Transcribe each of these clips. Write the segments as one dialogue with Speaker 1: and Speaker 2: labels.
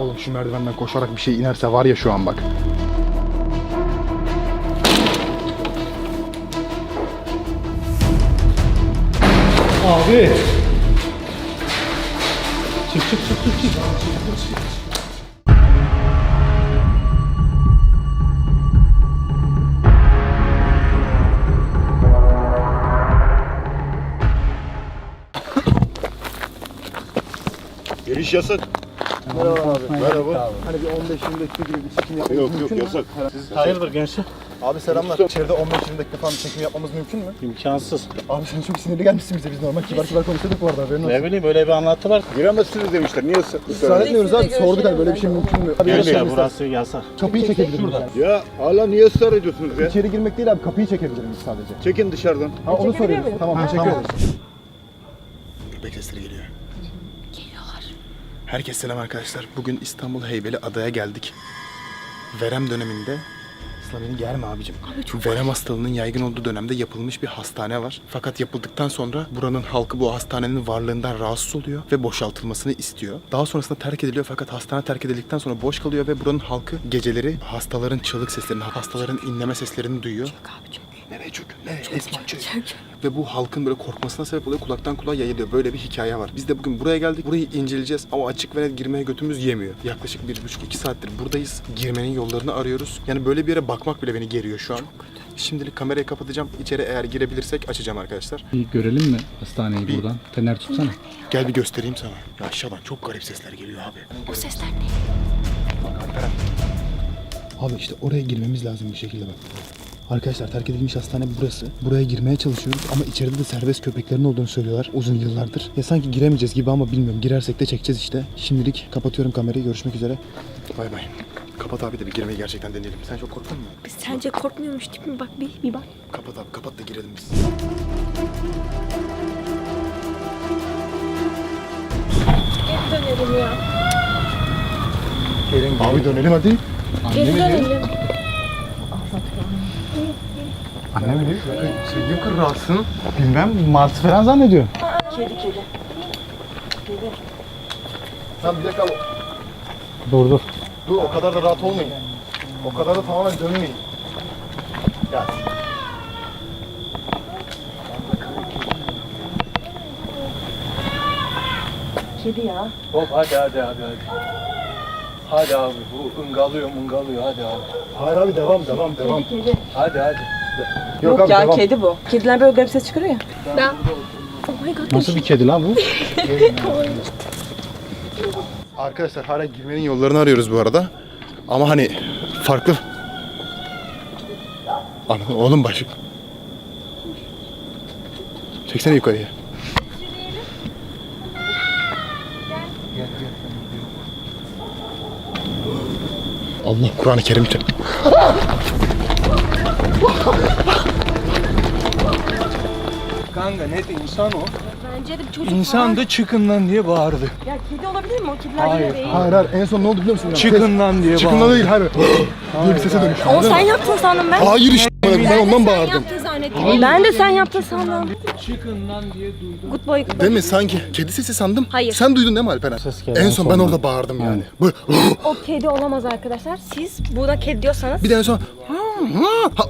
Speaker 1: Oğlum şu merdivenden koşarak bir şey inerse var ya şu an bak.
Speaker 2: Abi. Çık çık çık çık çık.
Speaker 3: Giriş yasak. Merhaba.
Speaker 1: Hani bir 15-20 dakika gibi bir çekim yapmamız
Speaker 3: Yok
Speaker 1: mümkün
Speaker 3: yok
Speaker 1: mü?
Speaker 3: yasak.
Speaker 2: Hayırdır gençler?
Speaker 1: Abi selamlar. İçeride 15-20 dakika falan çekim yapmamız mümkün mü?
Speaker 2: İmkansız.
Speaker 1: Abi sen çok sinirli gelmişsin bize. Biz normal kibar kibar konuşuyorduk bu arada haberin olsun.
Speaker 2: Ne bileyim böyle bir anlattılar.
Speaker 3: Giremezsiniz demişler. Niye ısrar
Speaker 1: Israr etmiyoruz abi. Sorduk hani böyle bir şey mümkün mü? Abi
Speaker 2: Gel
Speaker 1: nasıl
Speaker 2: ya
Speaker 1: yani?
Speaker 2: burası yasak.
Speaker 1: Kapıyı çekebilir miyiz?
Speaker 3: Ya hala niye ısrar ediyorsunuz ya?
Speaker 1: İçeri girmek değil abi kapıyı çekebilir miyiz sadece?
Speaker 3: Çekin dışarıdan.
Speaker 1: Ha onu soruyoruz. Tamam teşekkür ederiz. Köpek sesleri geliyor. Herkese selam arkadaşlar. Bugün İstanbul Heybeli Adaya geldik. Verem döneminde Sıla beni germe abicim. Verem hastalığının yaygın olduğu dönemde yapılmış bir hastane var. Fakat yapıldıktan sonra buranın halkı bu hastanenin varlığından rahatsız oluyor ve boşaltılmasını istiyor. Daha sonrasında terk ediliyor fakat hastane terk edildikten sonra boş kalıyor ve buranın halkı geceleri hastaların çığlık seslerini, hastaların inleme seslerini duyuyor.
Speaker 4: Abi çok
Speaker 1: Nereye çök? Nereye? Esma çök. Ve bu halkın böyle korkmasına sebep oluyor. Kulaktan kulağa yayılıyor. Böyle bir hikaye var. Biz de bugün buraya geldik. Burayı inceleyeceğiz ama açık ve net girmeye götümüz yemiyor. Yaklaşık bir buçuk iki saattir buradayız. Girmenin yollarını arıyoruz. Yani böyle bir yere bakmak bile beni geriyor şu an. Şimdilik kamerayı kapatacağım. İçeri eğer girebilirsek açacağım arkadaşlar.
Speaker 5: Bir görelim mi hastaneyi buradan? Fener tutsana.
Speaker 1: Gel bir göstereyim sana. Ya aşağıdan çok garip sesler geliyor abi.
Speaker 4: o sesler ne?
Speaker 1: Abi işte oraya girmemiz lazım bir şekilde bak. Arkadaşlar terk edilmiş hastane burası. Buraya girmeye çalışıyoruz ama içeride de serbest köpeklerin olduğunu söylüyorlar uzun yıllardır. Ya sanki giremeyeceğiz gibi ama bilmiyorum. Girersek de çekeceğiz işte. Şimdilik kapatıyorum kamerayı. Görüşmek üzere. Bay bay. Kapat abi de bir girmeyi gerçekten deneyelim. Sen çok korktun mu?
Speaker 4: Biz sence korkmuyormuş değil mi? Bak bir, bir bak.
Speaker 1: Kapat abi kapat da girelim biz.
Speaker 4: Dönelim ya.
Speaker 1: Abi dönelim hadi.
Speaker 4: Geri dönelim.
Speaker 1: Anne mi diyor? Şey ki rahatsın. Bilmem martı falan zannediyor.
Speaker 4: Kedi kedi.
Speaker 1: Tamam bir dakika.
Speaker 5: Dur dur.
Speaker 1: Dur o kadar da rahat olmayın. O kadar da tamamen dönmeyin. Gel.
Speaker 4: Kedi ya.
Speaker 6: Hop hadi hadi hadi hadi. Hadi abi bu ıngalıyor mungalıyor hadi abi.
Speaker 1: Hayır abi devam devam devam.
Speaker 4: Kedi.
Speaker 6: Hadi hadi.
Speaker 1: Yok, abi
Speaker 7: ya
Speaker 1: devam.
Speaker 7: kedi bu. Kediler böyle garip ses çıkarıyor ya.
Speaker 4: Ben. Oh my god.
Speaker 5: Nasıl bir kedi lan bu?
Speaker 1: Arkadaşlar hala girmenin yollarını arıyoruz bu arada. Ama hani farklı. Anladın oğlum başım. Çeksene yukarıya. Allah Kur'an-ı Kerim çek.
Speaker 6: Kanka net insan o.
Speaker 4: Bence de bir çocuk
Speaker 6: İnsan da çıkın lan diye bağırdı.
Speaker 4: Ya kedi olabilir mi? O kediler
Speaker 6: Hayır,
Speaker 4: yine değil.
Speaker 1: Hayır hayır en son ne oldu biliyor musun?
Speaker 6: Çıkın lan diye
Speaker 1: Çıkın lan
Speaker 6: bağırdı.
Speaker 1: değil hayır. diye bir sese dönüştü.
Speaker 4: O
Speaker 1: anladın
Speaker 4: sen yaptın sandım ben.
Speaker 1: Hayır işte ben ondan bağırdım.
Speaker 4: Ben de sen yaptın sandım.
Speaker 6: Çıkın lan diye duydum.
Speaker 4: Good boy. good boy.
Speaker 1: Değil mi sanki? Kedi sesi sandım.
Speaker 4: Hayır.
Speaker 1: Sen duydun değil mi Alperen?
Speaker 5: geldi
Speaker 1: En son ben orada bağırdım yani. Böyle,
Speaker 4: O kedi olamaz arkadaşlar. Siz burada kedi diyorsanız.
Speaker 1: bir de en son ha,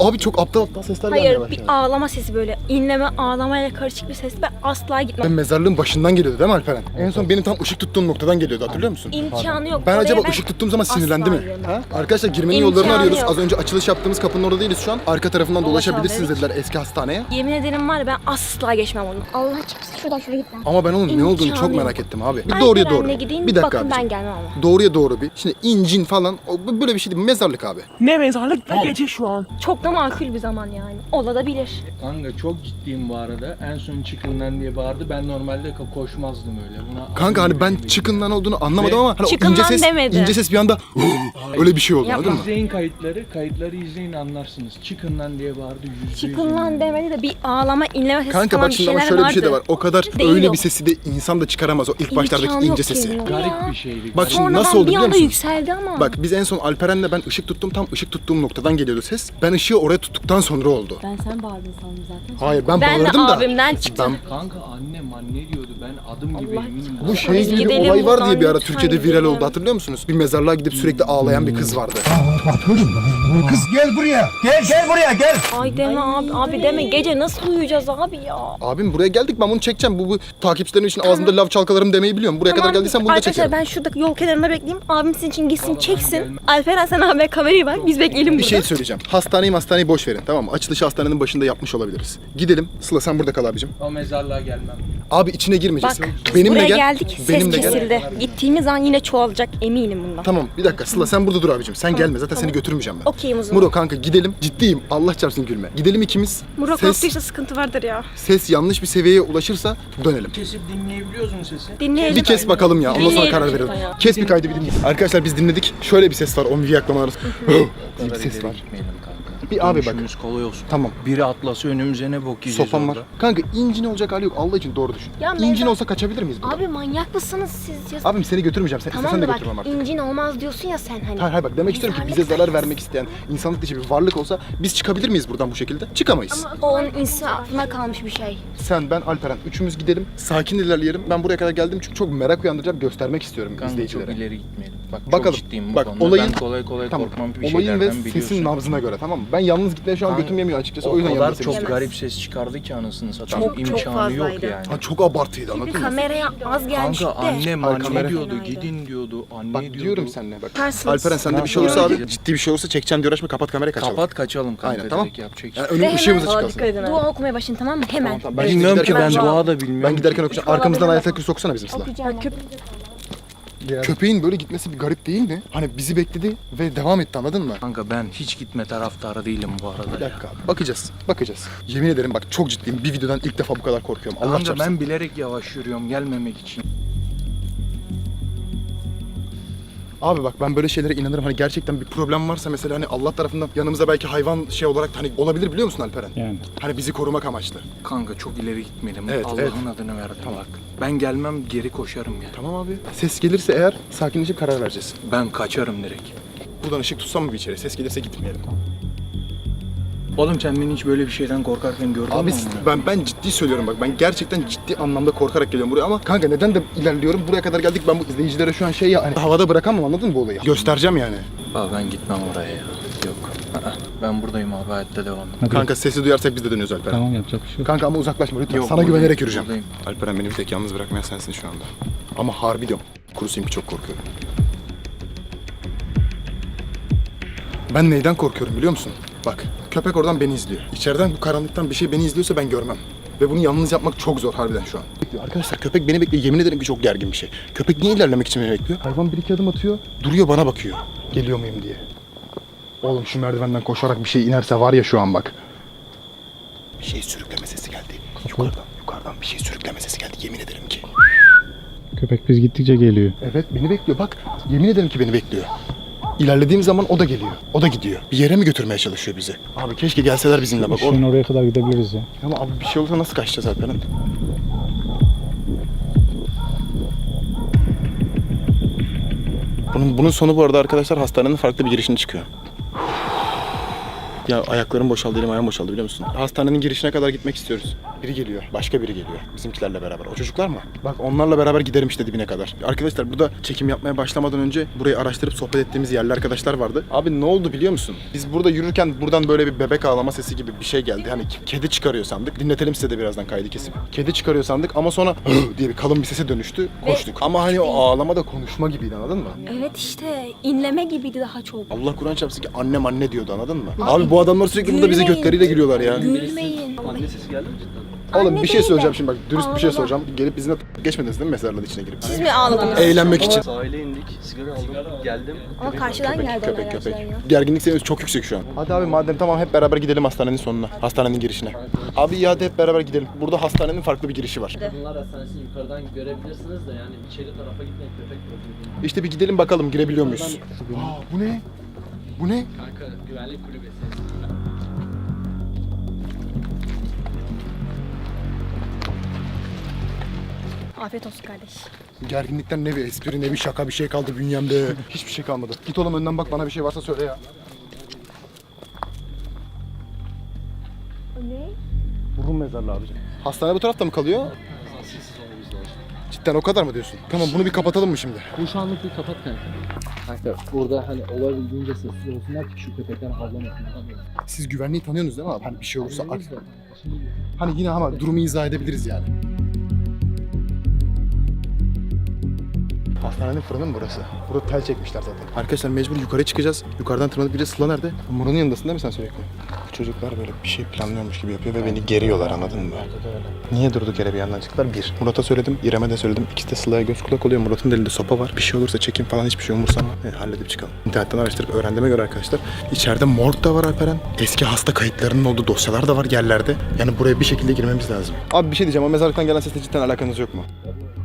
Speaker 1: abi çok aptal aptal sesler gelmeye
Speaker 4: Hayır
Speaker 1: başladı.
Speaker 4: bir ağlama sesi böyle. İnleme ağlamayla karışık bir ses. Ben asla
Speaker 1: Ben
Speaker 4: gitmem.
Speaker 1: mezarlığın başından geliyordu değil mi Alperen? En son benim tam ışık tuttuğum noktadan geliyordu hatırlıyor musun?
Speaker 4: İmkanı yok.
Speaker 1: Ben
Speaker 4: Oraya
Speaker 1: acaba ışık tuttuğum zaman sinirlendi mi? Ha? Arkadaşlar girmenin
Speaker 4: İmkanı
Speaker 1: yollarını arıyoruz.
Speaker 4: yok.
Speaker 1: Az önce açılış yaptığımız kapının orada değiliz şu an. Arka tarafından
Speaker 4: Dolaşalım
Speaker 1: dolaşabilirsiniz dediler eski hastaneye.
Speaker 4: Yemin ederim var ya ben asla geçmem onu. Allah çıksın şuradan şuraya git lan.
Speaker 1: Ama ben onun ne olduğunu çok merak
Speaker 4: yok.
Speaker 1: ettim abi. Bir
Speaker 4: Alperen'le
Speaker 1: doğruya doğru.
Speaker 4: gidin
Speaker 1: Bir dakika
Speaker 4: bakın ben gelmem ama.
Speaker 1: Doğruya doğru bir. Şimdi incin falan o, bu- böyle bir şey değil. Mezarlık abi.
Speaker 6: Ne mezarlık ne gece şu an.
Speaker 4: Çok da makul bir zaman yani. Olabilir.
Speaker 6: Kanka çok ciddiyim bu arada. En son çıkın lan diye bağırdı. Ben normalde ko- koşmazdım öyle. Buna
Speaker 1: Kanka hani ben çıkın lan olduğunu anlamadım ama hani o ince ses,
Speaker 4: demedi.
Speaker 1: ince ses bir anda öyle bir şey oldu anladın mı?
Speaker 6: İzleyin kayıtları. Kayıtları izleyin anlarsınız. Çıkın lan diye bağırdı. Yüzde yüz
Speaker 4: Çıkın lan demedi de bir ağlama, inleme sesi
Speaker 1: Kanka
Speaker 4: falan
Speaker 1: bak
Speaker 4: bir
Speaker 1: şimdi ama
Speaker 4: şeyler
Speaker 1: şöyle
Speaker 4: vardı.
Speaker 1: bir şey de var. O kadar
Speaker 4: Değil
Speaker 1: öyle
Speaker 4: o.
Speaker 1: bir sesi de insan da çıkaramaz o ilk başlardaki
Speaker 4: İmkanı
Speaker 1: ince
Speaker 4: yok
Speaker 1: sesi.
Speaker 4: geliyor
Speaker 6: Garip bir şeydi.
Speaker 1: Bak şimdi
Speaker 4: Sonradan
Speaker 1: nasıl oldu
Speaker 4: bir
Speaker 1: biliyor
Speaker 4: anda
Speaker 1: musun?
Speaker 4: yükseldi ama.
Speaker 1: Bak biz en son Alperen'le ben ışık tuttum tam ışık tuttuğum noktadan geliyordu ses. Ben ışığı oraya tuttuktan sonra oldu.
Speaker 7: Ben sen bağırdın sandım zaten.
Speaker 1: Hayır ben,
Speaker 4: ben de
Speaker 1: bağırdım da.
Speaker 4: abimden çıktım.
Speaker 1: Ben,
Speaker 6: Kanka annem anne diyordu ben adım gibi eminim.
Speaker 1: bu şey
Speaker 4: Biz
Speaker 1: gibi bir
Speaker 4: gidelim
Speaker 1: olay var diye
Speaker 4: buradan,
Speaker 1: bir ara
Speaker 4: lütfen
Speaker 1: Türkiye'de viral
Speaker 4: gidelim.
Speaker 1: oldu hatırlıyor musunuz? Bir mezarlığa gidip sürekli ağlayan bir kız vardı.
Speaker 8: Kız gel buraya. Gel gel buraya gel.
Speaker 4: Ay deme abi, abi deme gece nasıl uyuyacağız abi ya?
Speaker 1: Abim buraya geldik ben bunu çekeceğim. Bu, bu takipçilerim için ağzımda lav çalkalarım demeyi biliyorum. Buraya kadar geldiysen bunu da
Speaker 4: Arkadaşlar
Speaker 1: çekerim.
Speaker 4: ben şurada yol kenarında bekleyeyim. Abim sizin için gitsin çeksin. Alperen sen abi kamerayı ver biz bekleyelim
Speaker 1: Bir
Speaker 4: burada.
Speaker 1: şey söyleyeceğim. Hastaneyi hastaneyi boş verin tamam mı? Açılışı hastanenin başında yapmış olabiliriz. Gidelim. Sıla sen burada kal abicim.
Speaker 6: O mezarlığa gelmem.
Speaker 1: Abi içine
Speaker 4: Bak
Speaker 1: girmeyeceksin.
Speaker 4: biz
Speaker 1: Benimle
Speaker 4: buraya
Speaker 1: gel.
Speaker 4: geldik ses
Speaker 1: Benimle gel.
Speaker 4: kesildi. Gittiğimiz an yine çoğalacak eminim bundan.
Speaker 1: Tamam bir dakika Sıla sen burada dur abicim. Sen gelme zaten seni götürmeyeceğim ben.
Speaker 4: Okeyim o zaman.
Speaker 1: Muro kanka gidelim. Ciddiyim. Allah çarpsın gülme. Gidelim ikimiz.
Speaker 4: Murat
Speaker 1: ses,
Speaker 4: korktuysa sıkıntı vardır ya.
Speaker 1: ses yanlış bir seviyeye ulaşırsa dönelim.
Speaker 6: Kesip dinleyebiliyoruz mu sesi?
Speaker 4: Dinleyelim.
Speaker 1: Bir kes bakalım ya. Ondan sonra
Speaker 4: Dinleyelim.
Speaker 1: karar verelim. Kes bir kaydı bir dinleyelim. Arkadaşlar biz dinledik. Şöyle bir ses var. O miyaklamalar. diye bir ses var.
Speaker 6: Gitmeyelim.
Speaker 1: Bir abi bak.
Speaker 6: Dönüşümüz kolay olsun.
Speaker 1: Tamam.
Speaker 6: Biri atlası önümüze ne bok yiyeceğiz
Speaker 1: Sopam var.
Speaker 6: orada.
Speaker 1: Kanka incin olacak hali yok. Allah için doğru düşün.
Speaker 4: Ya
Speaker 1: İncin
Speaker 4: mezar-
Speaker 1: olsa kaçabilir miyiz buradan?
Speaker 4: Abi manyak mısınız siz ya?
Speaker 1: Abim seni götürmeyeceğim. Sen
Speaker 4: tamam
Speaker 1: istesen de
Speaker 4: da bak
Speaker 1: götürmem artık.
Speaker 4: incin olmaz diyorsun ya sen hani.
Speaker 1: Hayır hayır bak demek istiyorum ki bize zarar vermek isteyen insanlık dışı bir varlık olsa biz çıkabilir miyiz buradan bu şekilde? Çıkamayız.
Speaker 4: O onun insafına kalmış bir şey.
Speaker 1: Sen, ben, Alperen üçümüz gidelim. Sakin ilerleyelim. Ben buraya kadar geldim çünkü çok merak uyandıracağım. Göstermek istiyorum
Speaker 6: Kanka çok
Speaker 1: izleyicilere.
Speaker 6: ileri gitmeyelim. Bak
Speaker 1: Bakalım.
Speaker 6: çok ciddiyim bu
Speaker 1: Bak,
Speaker 6: konuda.
Speaker 1: olayın-
Speaker 6: ben kolay kolay
Speaker 1: Tamam.
Speaker 6: korkmam bir
Speaker 1: Olayın
Speaker 6: şeylerden
Speaker 1: ve
Speaker 6: biliyorsun.
Speaker 1: sesin nabzına göre tamam mı? Ben yalnız gitmeye şu an
Speaker 6: Kanka,
Speaker 1: götüm yemiyor açıkçası.
Speaker 6: O,
Speaker 1: O, yüzden
Speaker 6: kadar
Speaker 1: seni
Speaker 6: çok
Speaker 1: istiyorum.
Speaker 6: garip ses çıkardı ki anasını satayım.
Speaker 4: Çok, çok
Speaker 6: İmkanı yok
Speaker 4: fazlaydı.
Speaker 6: yani.
Speaker 1: Ha, çok abartıydı anladın mı?
Speaker 4: Kameraya az gelmişti
Speaker 6: Kanka
Speaker 4: de.
Speaker 6: annem anne
Speaker 1: kamera-
Speaker 6: diyordu, gidin diyordu, anne
Speaker 1: Bak
Speaker 6: diyordu.
Speaker 1: diyorum seninle bak.
Speaker 4: Yaparsınız.
Speaker 1: Alperen sende bir şey olursa abi ciddi bir şey olursa çekeceğim diye uğraşma kapat kamerayı kaçalım.
Speaker 6: Kapat kaçalım kanka
Speaker 1: Aynen, tamam.
Speaker 6: direkt yapacak.
Speaker 1: Yani
Speaker 6: hiçbir
Speaker 1: önüm
Speaker 4: Ve
Speaker 1: ışığımız açık kalsın.
Speaker 4: Dua okumaya başlayın tamam mı? Hemen.
Speaker 1: Tamam, tamam.
Speaker 6: Ben
Speaker 1: Ben
Speaker 6: Bilmiyorum ki ben
Speaker 1: okuyacağım.
Speaker 6: dua da bilmiyorum.
Speaker 1: Ben giderken okuyacağım. Arkamızdan ayetel kürsü okusana bizim
Speaker 4: Okuyacağım.
Speaker 1: Köpeğin böyle gitmesi bir garip değil mi? Hani bizi bekledi ve devam etti anladın mı?
Speaker 6: Kanka ben hiç gitme taraftarı değilim bu arada
Speaker 1: Bir
Speaker 6: ya.
Speaker 1: dakika abi. Bakacağız. Bakacağız. Yemin ederim bak çok ciddiyim. Bir videodan ilk defa bu kadar korkuyorum. Allah
Speaker 6: Kanka
Speaker 1: çarpsın.
Speaker 6: ben bilerek yavaş yürüyorum gelmemek için.
Speaker 1: Abi bak ben böyle şeylere inanırım. Hani gerçekten bir problem varsa mesela hani Allah tarafından yanımıza belki hayvan şey olarak hani olabilir biliyor musun Alperen?
Speaker 5: Yani.
Speaker 1: Hani bizi korumak amaçlı.
Speaker 6: Kanka çok ileri gitmeyelim.
Speaker 1: Evet,
Speaker 6: Allah'ın
Speaker 1: evet.
Speaker 6: adını verdim bak. Ben gelmem geri koşarım ya.
Speaker 1: Tamam abi. Ses gelirse eğer sakinleşip karar vereceğiz.
Speaker 6: Ben kaçarım direkt.
Speaker 1: Buradan ışık tutsam mı bir içeri? Ses gelirse gitmeyelim.
Speaker 6: Oğlum sen beni hiç böyle bir şeyden korkarken gördün
Speaker 1: Abi
Speaker 6: mü? amına?
Speaker 1: ben ben ciddi söylüyorum bak ben gerçekten ciddi anlamda korkarak geliyorum buraya ama kanka neden de ilerliyorum buraya kadar geldik ben bu izleyicilere şu an şey ya hani havada bırakamam anladın mı bu olayı? Göstereceğim yani.
Speaker 6: Aa, ben gitmem oraya ya. Yok. Aa, ben buradayım abi hayatta devam et.
Speaker 5: Hadi.
Speaker 1: Kanka sesi duyarsak biz de dönüyoruz Alperen.
Speaker 5: Tamam yapacak bir şey yok.
Speaker 1: Kanka ama uzaklaşma lütfen.
Speaker 6: Yok,
Speaker 1: Sana
Speaker 6: buradayım,
Speaker 1: güvenerek yürüyeceğim.
Speaker 6: buradayım.
Speaker 1: Alperen beni bir tek yalnız bırakmayan sensin şu anda. Ama harbi diyorum. Kurusuyum ki çok korkuyorum. Ben neyden korkuyorum biliyor musun? Bak köpek oradan beni izliyor. İçeriden bu karanlıktan bir şey beni izliyorsa ben görmem. Ve bunu yalnız yapmak çok zor harbiden şu an. Bekliyor. Arkadaşlar köpek beni bekliyor. Yemin ederim ki çok gergin bir şey. Köpek niye ilerlemek için beni bekliyor? Hayvan bir iki adım atıyor. Duruyor bana bakıyor. Geliyor muyum diye. Oğlum şu merdivenden koşarak bir şey inerse var ya şu an bak. Bir şey sürükleme sesi geldi. Yukarıdan, yukarıdan bir şey sürükleme sesi geldi. Yemin ederim ki.
Speaker 5: Köpek biz gittikçe geliyor.
Speaker 1: Evet beni bekliyor. Bak yemin ederim ki beni bekliyor. İlerlediğim zaman o da geliyor. O da gidiyor. Bir yere mi götürmeye çalışıyor bizi? Abi keşke gelseler bizimle bak.
Speaker 5: Işığın oraya kadar gidebiliriz ya.
Speaker 1: Ama abi bir şey olursa nasıl kaçacağız Alperen? Bunun, bunun sonu bu arada arkadaşlar hastanenin farklı bir girişine çıkıyor. Ya ayaklarım boşaldı, elim ayağım boşaldı biliyor musun? Hastanenin girişine kadar gitmek istiyoruz. Biri geliyor, başka biri geliyor. Bizimkilerle beraber. O çocuklar mı? Bak onlarla beraber giderim işte dibine kadar. Arkadaşlar burada çekim yapmaya başlamadan önce burayı araştırıp sohbet ettiğimiz yerli arkadaşlar vardı. Abi ne oldu biliyor musun? Biz burada yürürken buradan böyle bir bebek ağlama sesi gibi bir şey geldi. Hani kedi çıkarıyor sandık. Dinletelim size de birazdan kaydı kesip. Kedi çıkarıyor sandık ama sonra diye bir kalın bir sese dönüştü. Koştuk. Ama hani o ağlama da konuşma gibiydi anladın mı?
Speaker 4: Evet işte inleme gibiydi daha çok.
Speaker 1: Allah Kur'an çarpsın ki annem anne diyordu anladın mı? Abi bu adamlar sürekli burada bize
Speaker 4: Gülmeyin.
Speaker 1: götleriyle gülüyorlar ya.
Speaker 4: Gülmeyin.
Speaker 1: Oğlum
Speaker 4: Anne
Speaker 1: bir şey
Speaker 4: değil de
Speaker 1: söyleyeceğim şimdi bak dürüst bir şey
Speaker 4: ağlama.
Speaker 1: soracağım. Gelip bizimle geçmediniz değil mi mezarlığın içine girip?
Speaker 4: Siz mi ağladınız?
Speaker 1: Eğlenmek için.
Speaker 9: Sahile indik, sigara aldım, geldim.
Speaker 4: Ama karşıdan geldi
Speaker 1: köpek,
Speaker 4: onlar
Speaker 1: köpek.
Speaker 4: gerçekten ya.
Speaker 1: Gerginlik seviyesi çok yüksek şu an. Hadi abi madem tamam hep beraber gidelim hastanenin sonuna. Hastanenin girişine. Abi iyi hadi hep beraber gidelim. Burada hastanenin farklı bir girişi var.
Speaker 9: Bunlar hastanesini yukarıdan görebilirsiniz de yani içeri tarafa gitmeyin köpek.
Speaker 1: İşte bir gidelim bakalım girebiliyor muyuz? Aa, bu ne? Bu ne?
Speaker 9: Kanka güvenlik kulübesi.
Speaker 4: Afiyet olsun kardeş.
Speaker 1: Gerginlikten ne bir espri ne bir şaka bir şey kaldı bünyemde. Hiçbir şey kalmadı. Git oğlum önden bak bana bir şey varsa söyle ya.
Speaker 4: Ne?
Speaker 1: Burun mezarlığı abicim. Hastane bu tarafta mı kalıyor? Cidden o kadar mı diyorsun? Tamam bunu bir kapatalım mı şimdi?
Speaker 9: Bu şu anlık bir kapat kanka. Kanka burada hani olabildiğince sessiz olsunlar ki şu köpekler havlamasın.
Speaker 1: Siz güvenliği tanıyorsunuz değil mi abi? Hani bir şey olursa
Speaker 9: Tanıyoruz da. Şimdi
Speaker 1: Hani yine ama durumu izah edebiliriz yani. Hastanenin fırını mı burası? Burada tel çekmişler zaten. Arkadaşlar mecbur yukarı çıkacağız. Yukarıdan tırmanıp bir de Sıla nerede? Murat'ın yanındasın değil mi sen sürekli? Bu çocuklar böyle bir şey planlıyormuş gibi yapıyor ve beni geriyorlar anladın mı? Niye durduk yere bir yandan çıktılar? Bir. Murat'a söyledim, İrem'e de söyledim. İkisi de Sıla'ya göz kulak oluyor. Murat'ın elinde sopa var. Bir şey olursa çekim falan hiçbir şey umursama. E, halledip çıkalım. İnternetten araştırıp öğrendiğime göre arkadaşlar. içeride morg da var Alperen. Eski hasta kayıtlarının olduğu dosyalar da var yerlerde. Yani buraya bir şekilde girmemiz lazım. Abi bir şey diyeceğim. O mezarlıktan gelen sesle cidden alakanız yok mu?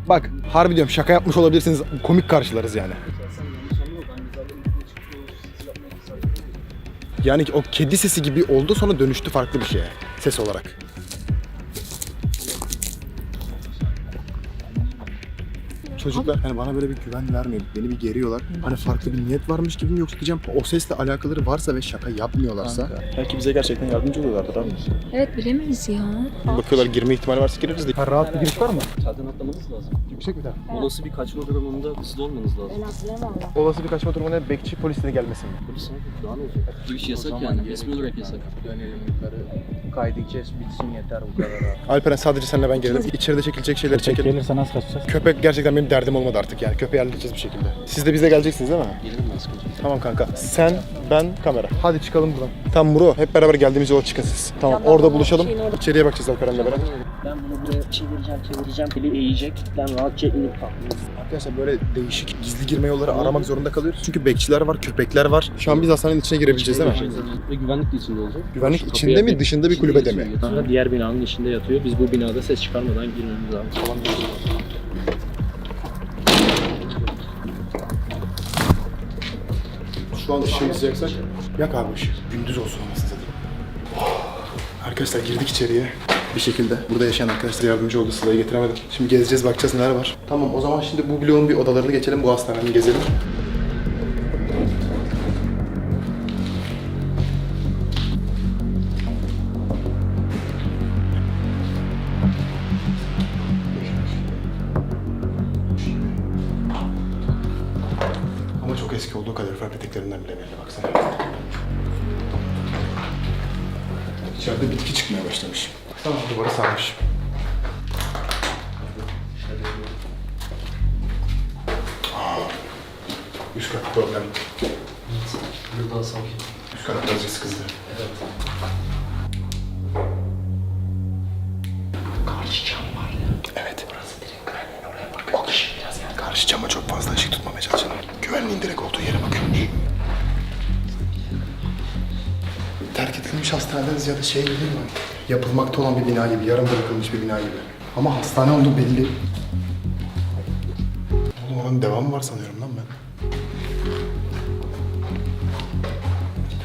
Speaker 1: Bak harbi diyorum şaka yapmış olabilirsiniz. Komik karşılarız yani. Yani o kedi sesi gibi oldu sonra dönüştü farklı bir şeye ses olarak. Çocuklar hani bana böyle bir güven vermiyor. Beni bir geriyorlar. Hani farklı bir niyet varmış gibi mi yoksa diyeceğim o sesle alakaları varsa ve şaka yapmıyorlarsa belki bize gerçekten yardımcı oluyorlardır abi.
Speaker 4: Evet bilemeyiz ya.
Speaker 1: Bakıyorlar girme ihtimali varsa gireriz de. rahat bir giriş var mı?
Speaker 9: zaten atlamanız lazım.
Speaker 1: Yüksek mi daha?
Speaker 9: Olası bir kaçma durumunda hızlı olmanız lazım.
Speaker 1: Olası bir kaçma durumunda bekçi polisleri gelmesin mi?
Speaker 9: Polis abi daha ne olacak? Giriş yasak yani. Resmi olarak yasak.
Speaker 6: Dönelim yukarı. Kaydedeceğiz bitsin yeter bu kadar.
Speaker 1: Alperen sadece seninle ben gelelim. İçeride çekilecek şeyleri
Speaker 5: Köpek
Speaker 1: çekelim.
Speaker 5: gelirse nasıl kaçacağız?
Speaker 1: Köpek gerçekten benim derdim olmadı artık yani. Köpeği halledeceğiz bir şekilde. Siz de bizle geleceksiniz değil mi?
Speaker 9: Gelirim ben sıkıntı.
Speaker 1: Tamam kanka. Sen, ben, kamera. Hadi çıkalım buradan. Tamam Muro. Hep beraber geldiğimiz yola çıkın siz. Tamam orada buluşalım. İçeriye bakacağız Alperen'le beraber.
Speaker 10: Ben bunu buraya çevireceğim, çevireceğim. Eli eğecek. Ben rahatça inip kalkayım.
Speaker 1: Arkadaşlar böyle değişik gizli girme yolları aramak zorunda kalıyoruz. Çünkü bekçiler var, köpekler var. Şu an biz hastanenin içine girebileceğiz değil mi?
Speaker 9: Ve güvenlik de içinde olacak.
Speaker 1: Güvenlik
Speaker 9: Şu
Speaker 1: içinde
Speaker 9: kapıya
Speaker 1: mi, dışında bir kulübede mi?
Speaker 9: Diğer binanın içinde yatıyor. Biz bu binada ses çıkarmadan girmemiz lazım.
Speaker 1: Şu an ışığımızı yaksak. Yak abi ışığı. Gündüz olsun olmasın zaten. Arkadaşlar girdik içeriye. Bir şekilde burada yaşayan arkadaşlar yardımcı oldu. Sıla'yı getiremedim. Şimdi gezeceğiz bakacağız neler var. Tamam o zaman şimdi bu bloğun bir odalarını geçelim. Bu hastanenin gezelim. İçeride bitki çıkmaya başlamış. Tamam duvarı sarmış. Üst kat problem.
Speaker 9: Burada sakin.
Speaker 1: Üst kat birazcık sıkızdı. Karşı cam var ya. Evet. Burası direkt güvenliğin oraya bakıyor. O kişi biraz yani. Karşı cama çok fazla ışık tutmamaya çalışalım. Güvenliğin direkt olduğu yere Terk edilmiş hastaneden ziyade şey gibi mi? Yapılmakta olan bir bina gibi, yarım bırakılmış bir bina gibi. Ama hastane olduğu belli. Oğlum oranın devamı var sanıyorum lan ben.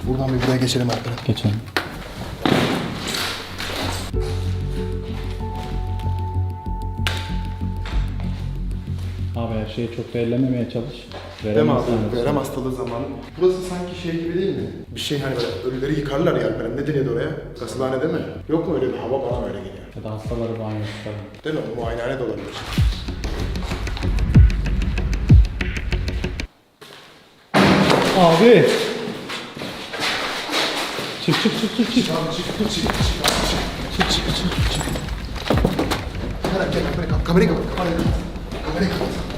Speaker 1: Buradan bir buraya geçelim arkadaşlar.
Speaker 5: Geçelim. Abi her şeyi çok da çalış.
Speaker 1: Abi? Verem hastalığı zamanı. Burası sanki şey gibi değil mi? Bir şey hani böyle ölüleri yıkarlar ya Alperen. Ne deniyordu oraya? Gasılhane değil mi? Yok mu öyle bir hava bana öyle geliyor.
Speaker 5: Ya da hastaları banyo tutalım.
Speaker 1: Değil mi? Muayenehane de olabilir.
Speaker 2: Abi. Çık çık çık çık çık.
Speaker 1: Hemen gel kamerayı kapat. Kamerayı kapat. Kamerayı kapat. Kamerayı kapat.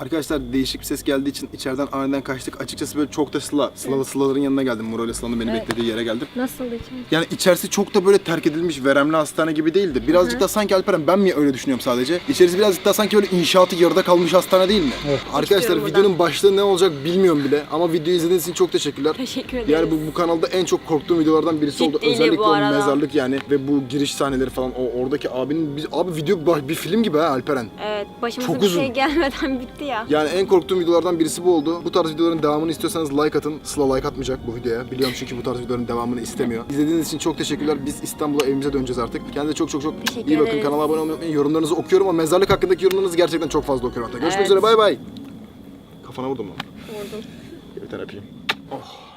Speaker 1: Arkadaşlar değişik bir ses geldiği için içeriden aniden kaçtık. Açıkçası böyle çok da Sıla. Sıla'lı Sıla'ların yanına geldim. Muro ile Sıla'nın beni beklediği yere geldim.
Speaker 4: Nasıl içeride?
Speaker 1: Yani içerisi çok da böyle terk edilmiş veremli hastane gibi değildi. Birazcık da sanki Alperen ben mi öyle düşünüyorum sadece? İçerisi birazcık da sanki böyle inşaatı yarıda kalmış hastane değil mi? Arkadaşlar
Speaker 4: İstiyorum
Speaker 1: videonun başlığı ne olacak bilmiyorum bile. Ama videoyu izlediğiniz için çok teşekkürler.
Speaker 4: Teşekkür ederiz.
Speaker 1: Yani bu, bu kanalda en çok korktuğum videolardan birisi oldu.
Speaker 4: Ciddiyle
Speaker 1: Özellikle
Speaker 4: bu
Speaker 1: o mezarlık yani ve bu giriş sahneleri falan. O oradaki abinin biz- abi video bir film gibi ha Alperen.
Speaker 4: Evet başımıza
Speaker 1: Çok
Speaker 4: bir
Speaker 1: uzun.
Speaker 4: şey gelmeden bitti ya. ya.
Speaker 1: Yani en korktuğum videolardan birisi bu oldu. Bu tarz videoların devamını istiyorsanız like atın. Sıla like atmayacak bu videoya. Biliyorum çünkü bu tarz videoların devamını istemiyor. İzlediğiniz için çok teşekkürler. Biz İstanbul'a evimize döneceğiz artık. Kendinize çok çok çok
Speaker 4: Teşekkür
Speaker 1: iyi bakın.
Speaker 4: ederiz.
Speaker 1: Kanala abone olmayı unutmayın. Yorumlarınızı okuyorum ama mezarlık hakkındaki yorumlarınızı gerçekten çok fazla okuyorum hatta. Görüşmek
Speaker 4: Evet.
Speaker 1: üzere bay bay. Kafana vurdum mu? Vurdum. Bir tane öpeyim. Oh.